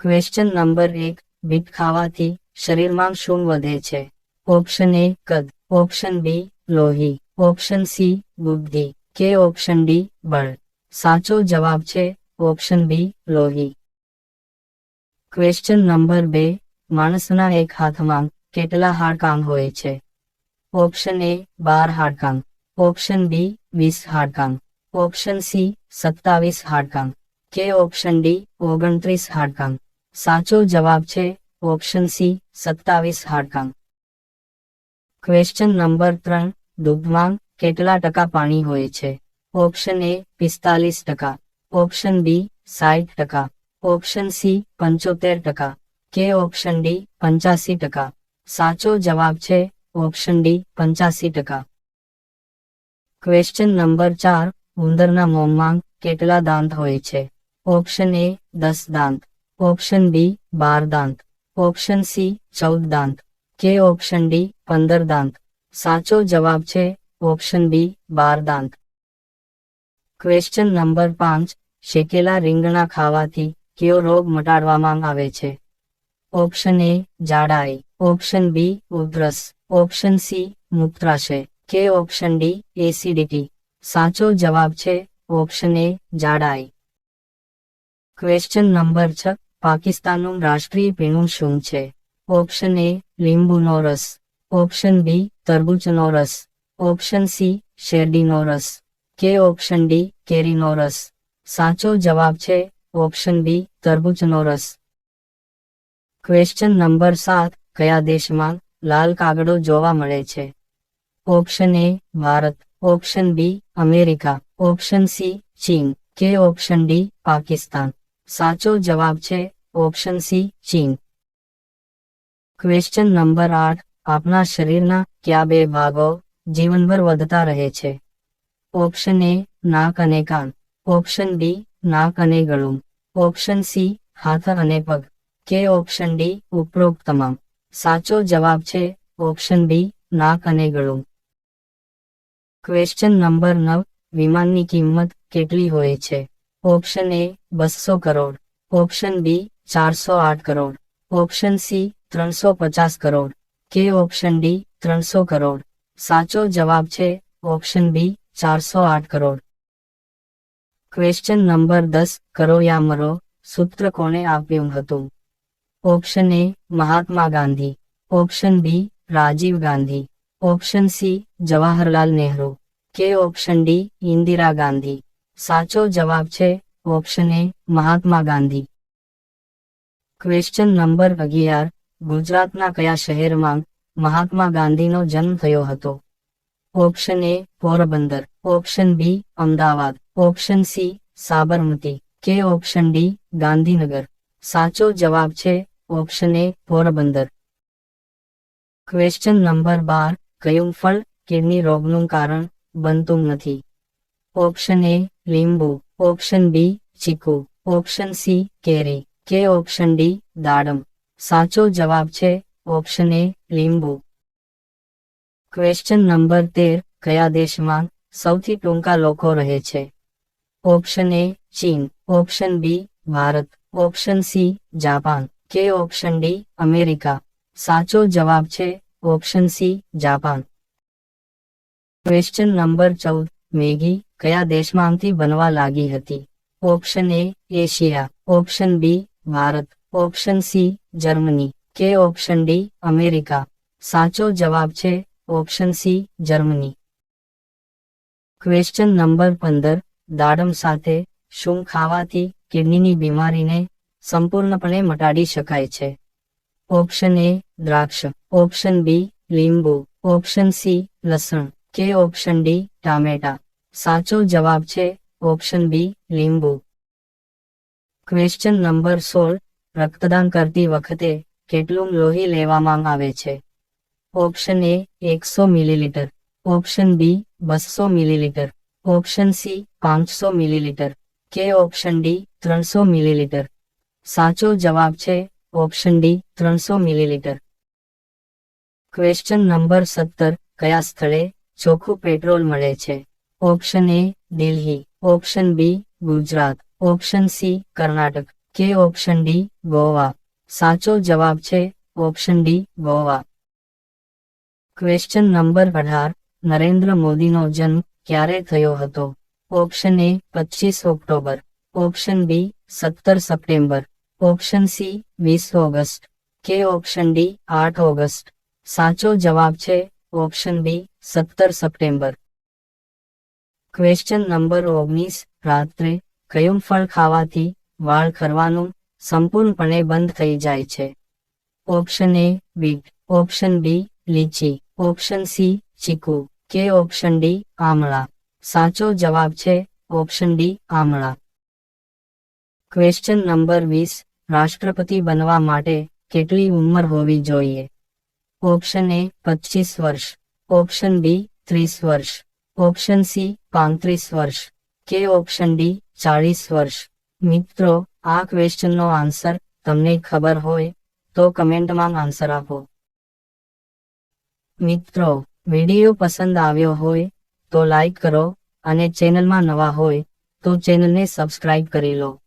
Question number એક, bit ખાવાથી શરીરમાં શું વધે છે? ઓપ્શન એ કદ. ઓપ્શન બી લોહી. ઓપ્શન સી બુદ્ધિ. કે ઓપ્શન ડી બળ. સાચો જવાબ છે ઓપ્શન બી લોહી. ક્વેશ્ચન નંબર બે, માણસના એક હાથમાં કેટલા હાડકાં હોય છે? ઓપ્શન એ બાર હાડકાં. ઓપ્શન બી વીસ હાડકાં. ઓપ્શન સી સત્તાવીસ હાડકાં. કે ઓપ્શન ડી ઓગણત્રીસ હાડકાં. સાચો જવાબ છે ઓપ્શન સી, સત્તાવીસ હાડકાં. ક્વેશ્ચન નંબર ત્રણ ડૂબમાં કેટલા ટકા પાણી હોય છે? ઓપ્શન એ પિસ્તાલીસ ટકા. ઓપ્શન બી સાઠ ટકા. ઓપ્શન સી પંચોતેર ટકા. કે ઓપ્શન ડી પંચ્યાસી ટકા. સાચો જવાબ છે ઓપ્શન ડી પંચ્યાસી ટકા. ક્વેશ્ચન નંબર ચાર, ઉંદરના મોંમાં કેટલા દાંત હોય છે? ઓપ્શન એ દસ દાંત. ઓપ્શન બી બાર દાંત ઓપ્શન સી ચૌદ દાંત કે ઓપ્શન ડી પંદર દાંત સાચો જવાબ છે ઓપ્શન બી બાર દાંત ક્વેશ્ચન નંબર પાંચ, શેકેલા રીંગણા ખાવાથી કયો રોગ મટાડવામાં આવે છે? ઓપ્શન એ જાડાઈ. ઓપ્શન બી ઉધરસ. ઓપ્શન સી મૂત્રાશય. કે ઓપ્શન ડી એસિડિટી સાચો જવાબ છે ઓપ્શન એ જાડાઈ. ક્વેશ્ચન નંબર છ પાકિસ્તાનનું રાષ્ટ્રીય પીણું શું છે? ઓપ્શન એ લીંબુનો રસ ઓપ્શન બી તરબૂચનો રસ ઓપ્શન સી શેરડીનો રસ કે ઓપ્શન ડી કેરીનો રસ સાચો જવાબ છે, ઓપ્શન બી તરબૂચનો રસ ક્વેશ્ચન નંબર સાત, કયા દેશમાં લાલ કાગડો જોવા મળે છે? Option A, Bharat. Option B, America. Option C, ચીન. કે ઓપ્શન ડી, પાકિસ્તાન. સાચો જવાબ છે ઓપ્શન સી ચીન. ક્વેશ્ચન નંબર આઠ, આપના શરીરના કયા બે ભાગો જીવનભર વધતા રહે છે? ઓપ્શન એ નાક અને કાન. ઓપ્શન બી નાક અને ગળું. ઓપ્શન સી હાથ અને પગ. કે ઓપ્શન ડી ઉપરોક્ત તમામ સાચો જવાબ છે ઓપ્શન બી નાક અને ગળું. ક્વેશ્ચન નંબર નવ, વિમાનની કિંમત કેટલી હોય છે? ઓપ્શન એ બસો કરોડ. ઓપ્શન બી ચારસો આઠ કરોડ. ઓપ્શન સી ત્રણસો પચાસ કરોડ. કે ઓપ્શન ડી ત્રણસો કરોડ. સાચો જવાબ છે ઓપ્શન બી ચારસો આઠ કરોડ. ક્વેશ્ચન નંબર દસ કરો યા મરો સૂત્ર કોણે આપ્યું હતું? Option A Mahatma Gandhi. Option B Rajiv Gandhi. Option C Jawaharlal Nehru. કે ઓપ્શન ડી ઇન્દિરા ગાંધી. સાચો જવાબ છે option A Mahatma Gandhi. Question number અગિયાર, ગુજરાતના કયા શહેરમાં મહાત્મા ગાંધીનો જન્મ થયો હતો? Option A Porbandar. Option B Ahmedabad. Option C Sabarmati. કે ઓપ્શન ડી ગાંધીનગર. સાચો જવાબ છે option A Porbandar. Question number બાર, કયું ફળ કિડની રોગનું કારણ બનતું નથી? ઓપ્શન એ લીંબુ, ઓપ્શન બી, ચીકુ, ઓપ્શન સી, કેરી, કે ઓપ્શન ડી, દાડમ. સાચો જવાબ છે, ઓપ્શન એ, લીંબુ. ક્વેશ્ચન નંબર તેર, કયા દેશમાં સૌથી ટૂંકા લોકો રહે છે? ઓપ્શન એ, ચીન, option B, Bharat, option C, Japan, કે ઓપ્શન ડી, અમેરિકા. સાચો જવાબ છે, option C, Japan. Question number ચૌદ, મેગી કયા દેશમાંથી બનવા લાગી હતી? Option A Asia option B Bharat. Option C Germany કે ઓપ્શન ડી અમેરિકા સાચો જવાબ છે option C Germany question number પંદર. દાડમ સાથે શું ખાવાથી કિડનીની બીમારીને સંપૂર્ણપણે મટાડી શકાય છે? ઓપ્શન એ દ્રાક્ષ. ઓપ્શન બી લીંબુ. ઓપ્શન સી લસણ. કે ઓપ્શન ડી ટામેટા. સાચો જવાબ છે ઓપ્શન બી, લીંબુ. ક્વેશ્ચન નંબર સોળ, રક્તદાન કરતી વખતે કેટલું લોહી લેવામાં આવે છે? ઓપ્શન એ, એકસો મિલીલીટર. ઓપ્શન બી, બસો મિલીલીટર. ઓપ્શન સી, પાંચસો મિલીલીટર. કે ઓપ્શન ડી, ત્રણસો મિલીલીટર. સાચો જવાબ છે ઓપ્શન ડી, ત્રણસો મિલીલીટર. ક્વેશ્ચન નંબર સત્તર, કયા સ્થળે ચોખ્ખું પેટ્રોલ મળે છે? Option A Delhi, option B Gujarat, option C Karnataka, કે ઓપ્શન ડી ગોવા. સાચો જવાબ છે option D Goa. Question number અઢાર, નરેન્દ્ર મોદીનો જન્મ ક્યારે થયો હતો? ઓપ્શન એ પચીસ ઓક્ટોબર, ઓપ્શન બી સત્તર સપ્ટેમ્બર, ઓપ્શન સી વીસ ઓગસ્ટ, કે ઓપ્શન ડી આઠ ઓગસ્ટ. સાચો જવાબ છે ઓપ્શન બી સત્તર સપ્ટેમ્બર. ક્વેશ્ચન નંબર ઓગણીસ, રાત્રે કયું ફળ ખાવાથી વાળ ખરવાનું સંપૂર્ણપણે બંધ થઈ જાય છે? Option A beet option B lychee. Option C chikoo. કે ઓપ્શન ડી આમળા. સાચો જવાબ છે option D amla. Question number વીસ, રાષ્ટ્રપતિ બનવા માટે કેટલી ઉંમર હોવી જોઈએ? ઓપ્શન એ પચીસ વર્ષ. ઓપ્શન બી ત્રીસ વર્ષ. ઓપ્શન સી, પાંત્રીસ વર્ષ. કે ઓપ્શન ડી, ચાળીસ વર્ષ. મિત્રો, આ ક્વેશ્ચનનો આન્સર તમને ખબર હોય તો કમેન્ટમાં આન્સર આપો. મિત્રો, વીડિયો પસંદ આવ્યો હોય તો લાઈક કરો અને ચેનલમાં નવા હોય તો ચેનલને સબસ્ક્રાઇબ કરી લો.